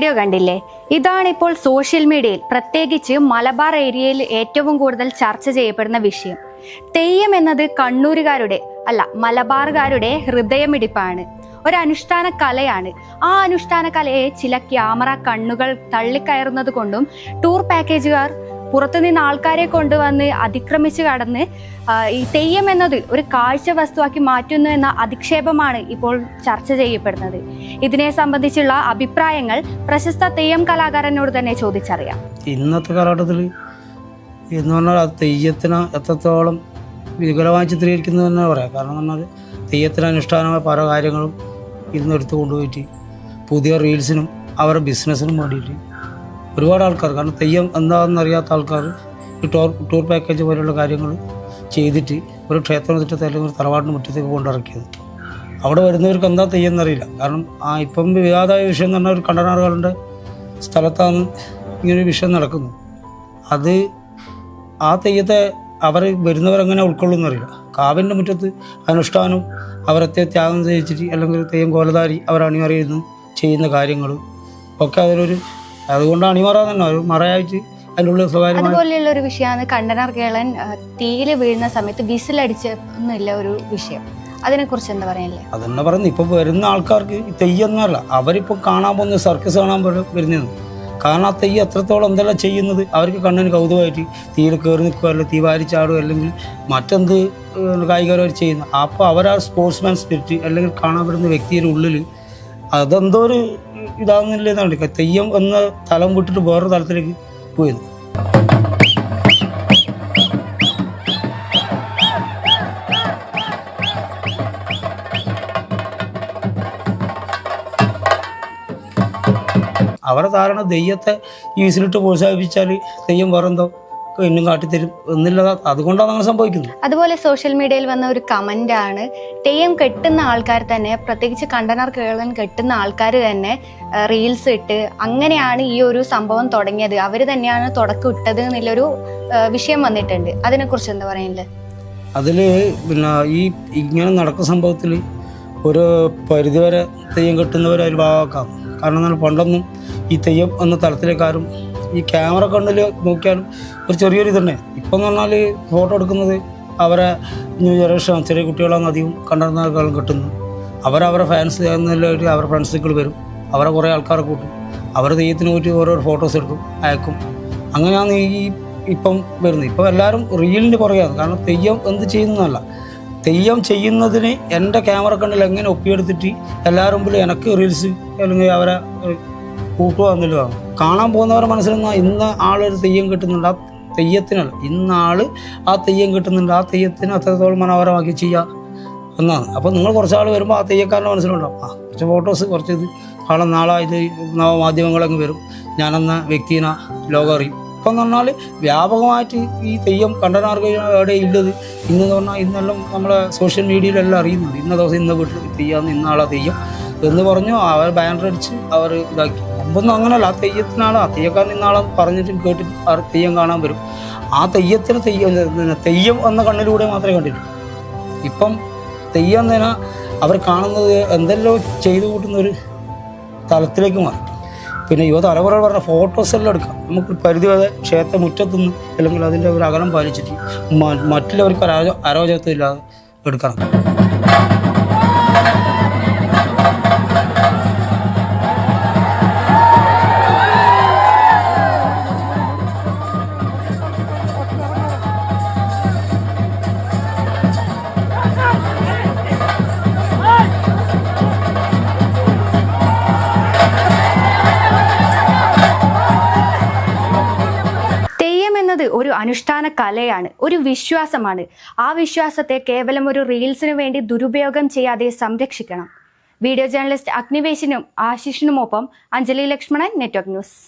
Video കണ്ടില്ലേ? ഇതാണിപ്പോൾ social മീഡിയയിൽ പ്രത്യേകിച്ച് മലബാർ ഏരിയയിൽ ഏറ്റവും കൂടുതൽ ചർച്ച ചെയ്യപ്പെടുന്ന വിഷയം. തെയ്യം എന്നത് കണ്ണൂരുകാരുടെ അല്ല മലബാറുകാരുടെ ഹൃദയമിടിപ്പാണ്. ഒരു അനുഷ്ഠാന കലയാണ്. ആ അനുഷ്ഠാന കലയെ ചില ക്യാമറ കണ്ണുകൾ തള്ളിക്കയറുന്നത് കൊണ്ടും ടൂർ പാക്കേജുകാർ പുറത്തുനിന്ന് ആൾക്കാരെ കൊണ്ടുവന്ന് അതിക്രമിച്ച് കടന്ന് ഈ തെയ്യം എന്നത് ഒരു കാഴ്ച വസ്തുവാക്കി മാറ്റുന്നു എന്ന അധിക്ഷേപമാണ് ഇപ്പോൾ ചർച്ച ചെയ്യപ്പെടുന്നത്. ഇതിനെ സംബന്ധിച്ചുള്ള അഭിപ്രായങ്ങൾ പ്രശസ്ത തെയ്യം കലാകാരനോട് തന്നെ ചോദിച്ചറിയാം. ഇന്നത്തെ കാലഘട്ടത്തിൽ എന്ന് പറഞ്ഞാൽ തെയ്യത്തിന് എത്രത്തോളം വികലമായി ചിത്രീകരിക്കുന്നു തന്നെ പറയാം. കാരണം എന്ന് പറഞ്ഞാൽ തെയ്യത്തിന് അനുഷ്ഠാനമായ പല കാര്യങ്ങളും ഇന്ന് എടുത്തു കൊണ്ടുപോയിട്ട് പുതിയ റീൽസിനും അവരുടെ ബിസിനസ്സിനും വേണ്ടിയിട്ട് ഒരുപാട് ആൾക്കാർ. കാരണം തെയ്യം എന്താണെന്ന് അറിയാത്ത ആൾക്കാർ ഈ ടൂർ ടൂർ പാക്കേജ് പോലെയുള്ള കാര്യങ്ങൾ ചെയ്തിട്ട് ഒരു ക്ഷേത്രം മുറ്റത്ത് അല്ലെങ്കിൽ ഒരു തറവാടിന് മുറ്റത്തേക്ക് കൊണ്ടിറക്കിയത്. അവിടെ വരുന്നവർക്ക് എന്താ തെയ്യം എന്നറിയില്ല. കാരണം ആ ഇപ്പം വിവാദമായ വിഷയം എന്ന് പറഞ്ഞാൽ ഒരു കണ്ടനാറുകളുടെ സ്ഥലത്താണ് ഇങ്ങനൊരു വിഷയം നടക്കുന്നത്. അത് ആ തെയ്യത്തെ അവർ വരുന്നവരെങ്ങനെ ഉൾക്കൊള്ളുന്നു അറിയില്ല. കാവിന്റെ മുറ്റത്ത് അനുഷ്ഠാനം അവരത്തെ ത്യാഗം ചെയ്യിച്ചിട്ട് അല്ലെങ്കിൽ തെയ്യം കോലധാരി അവർ അണിമറിയുന്നു ചെയ്യുന്ന കാര്യങ്ങൾ ഒക്കെ അതിലൊരു അതുകൊണ്ട് അണിമറ തന്നെ ഒരു മറയായിട്ട് അതുപോലെയുള്ള ഒരു വിഷയമാണ് കണ്ടനാർ കേളൻ തീരെ വീഴുന്ന സമയത്ത് വിസിലടിച്ച് ഒന്നുമില്ല ഒരു വിഷയം. അതിനെക്കുറിച്ച് എന്താ പറയാനില്ലേ? അതന്നെ പറയുന്നത് ഇപ്പൊ വരുന്ന ആൾക്കാർക്ക് ഈ അവരിപ്പോ കാണാൻ പോകുന്ന സർക്കസ് കാണാൻ വരു- വരുന്നത് കാരണം ആ തെയ്യം എത്രത്തോളം എന്തെല്ലാം ചെയ്യുന്നത് അവർക്ക് കണ്ണിന് കൗതുകമായിട്ട് തീയിൽ കയറി നിൽക്കുക അല്ലെങ്കിൽ തീ വാരിച്ചാടുക ചാടുക അല്ലെങ്കിൽ മറ്റെന്ത് കായികപരമായി ചെയ്യുന്നു അപ്പോൾ അവരാ സ്പോർട്സ്മാൻ സ്പിരിറ്റ് അല്ലെങ്കിൽ കാണാൻ വരുന്ന വ്യക്തിയുടെ ഉള്ളിൽ അതെന്തോ ഒരു ഇതാകുന്നില്ലെന്നാണ് തെയ്യം എന്ന തലം വിട്ടിട്ട് വേറൊരു തലത്തിലേക്ക് പോയത്. അവരുടെ ധാരണ ദെയ്യത്തെ ഈ വിസിലിട്ട് പ്രോത്സാഹിപ്പിച്ചാൽ തെയ്യം വേറെന്തോ ഇന്നും കാട്ടിത്തരും എന്നില്ല അതുകൊണ്ടാണ് അങ്ങനെ സംഭവിക്കുന്നത്. അതുപോലെ സോഷ്യൽ മീഡിയയിൽ വന്ന ഒരു കമന്റ് ആണ് തെയ്യം കെട്ടുന്ന ആൾക്കാർ തന്നെ പ്രത്യേകിച്ച് കണ്ടനർ കേളൻ കെട്ടുന്ന ആൾക്കാർ തന്നെ റീൽസ് ഇട്ട് അങ്ങനെയാണ് ഈ ഒരു സംഭവം തുടങ്ങിയത്. അവർ തന്നെയാണ് തുടക്കം ഇട്ടത് എന്നുള്ളൊരു വിഷയം വന്നിട്ടുണ്ട്. അതിനെക്കുറിച്ച് എന്താ പറയുന്നത് അതിൽ പിന്നെ ഈ ഇങ്ങനെ നടക്കുന്ന സംഭവത്തിൽ ഒരു പരിധിവരെ തെയ്യം കെട്ടുന്നവരെ അതിൽ ഭാഗമാക്കാം. കാരണം എന്നാൽ പണ്ടൊന്നും ഈ തെയ്യം എന്ന തലത്തിലേക്കാരും ഈ ക്യാമറ കണ്ണിൽ നോക്കിയാലും ഒരു ചെറിയൊരു ഇതുണ്ട്. ഇപ്പം എന്ന് പറഞ്ഞാൽ ഫോട്ടോ എടുക്കുന്നത് അവരെ ന്യൂ ജനറേഷൻ ചെറിയ കുട്ടികളാണ് അധികം കണ്ടിരുന്നേക്കാളും കിട്ടുന്നത് അവരവരെ ഫാൻസ് എന്നുള്ളവർ അവരുടെ ഫ്രണ്ട്സുകൾ വരും. അവരെ കുറേ ആൾക്കാരെ കൂട്ടും. അവർ തെയ്യത്തിന് പോയിട്ട് ഓരോ ഫോട്ടോസ് എടുക്കും അയക്കും. അങ്ങനെയാണ് ഈ ഇപ്പം വരുന്നത്. ഇപ്പം എല്ലാവരും റീലിന്റെ പുറകെയാണ്. കാരണം തെയ്യം എന്ത് ചെയ്യുന്നതല്ല. തെയ്യം ചെയ്യുന്നതിന് എന്റെ ക്യാമറ കണ്ണിൽ എങ്ങനെ ഒപ്പിയെടുത്തിട്ട് എല്ലാവരും മുമ്പിൽ എനിക്ക് റീൽസ് അല്ലെങ്കിൽ അവരെ കൂട്ടുക എന്നുള്ളതാണ്. കാണാൻ പോകുന്നവർ മനസ്സിൽ നിന്ന് ഇന്ന ആളൊരു തെയ്യം കിട്ടുന്നുണ്ട്. ആ തെയ്യത്തിനല്ല. ഇന്നാൾ ആ തെയ്യം കിട്ടുന്നുണ്ട്. ആ തെയ്യത്തിന് അത്രത്തോളം മനോഹരമാക്കി ചെയ്യുക എന്നാണ്. അപ്പോൾ നിങ്ങൾ കുറച്ചാൾ വരുമ്പോൾ ആ തെയ്യക്കാരന്റെ മനസ്സിലുണ്ടാവും. ആ കുറച്ച് ഫോട്ടോസ് കുറച്ച് ഇത്. ആളെ നാളെ ഇത് നവമാധ്യമങ്ങളങ്ങ് വരും. ഞാനെന്ന വ്യക്തിനെ ലോകം അറിയും. ഇപ്പം എന്ന് പറഞ്ഞാൽ വ്യാപകമായിട്ട് ഈ തെയ്യം കണ്ടനാർക്കയുടെ ഇല്ലത്? ഇന്നെന്ന് പറഞ്ഞാൽ ഇന്നെല്ലാം നമ്മളെ സോഷ്യൽ മീഡിയയിലെല്ലാം അറിയുന്നുണ്ട്. ഇന്ന ദിവസം ഇന്ന വീട്ടിൽ തെയ്യാന്ന് ഇന്നാളെ തെയ്യം എന്ന് പറഞ്ഞു അവർ ബാനർ അടിച്ച് അവർ ഇതാക്കി. മുമ്പൊന്നും അങ്ങനെയല്ല ആ തെയ്യത്തിനാണ് ആ തെയ്യക്കാരൻ നിന്നാളും പറഞ്ഞിട്ടും കേട്ടിട്ട് അവർ തെയ്യം കാണാൻ വരും. ആ തെയ്യത്തിന് തെയ്യം തെയ്യം എന്ന കണ്ണിലൂടെ മാത്രമേ കണ്ടിട്ടുള്ളൂ. ഇപ്പം തെയ്യം തന്നെ അവർ കാണുന്നത് എന്തെല്ലോ ചെയ്തു കൂട്ടുന്ന ഒരു തലത്തിലേക്ക് മാറി. പിന്നെ യുവതലമുറകൾ പറഞ്ഞ ഫോട്ടോസ് എല്ലാം എടുക്കാം. നമുക്ക് പരിധി വരെ ക്ഷേത്ര മുറ്റത്തുനിന്ന് അല്ലെങ്കിൽ അതിന്റെ ഒരു അകലം പാലിച്ചിട്ട് മറ്റുള്ളവർക്ക് അരോചകത്വം ഇല്ലാതെ എടുക്കണം. ഒരു അനുഷ്ഠാന കലയാണ് ഒരു വിശ്വാസമാണ്. ആ വിശ്വാസത്തെ കേവലം ഒരു റീൽസിനു വേണ്ടി ദുരുപയോഗം ചെയ്യാതെ സംരക്ഷിക്കണം. വീഡിയോ ജേർണലിസ്റ്റ് അഗ്നിവേശിനും ആശിഷിനുമൊപ്പം അഞ്ജലി ലക്ഷ്മണൻ നെറ്റ്വർക്ക് ന്യൂസ്.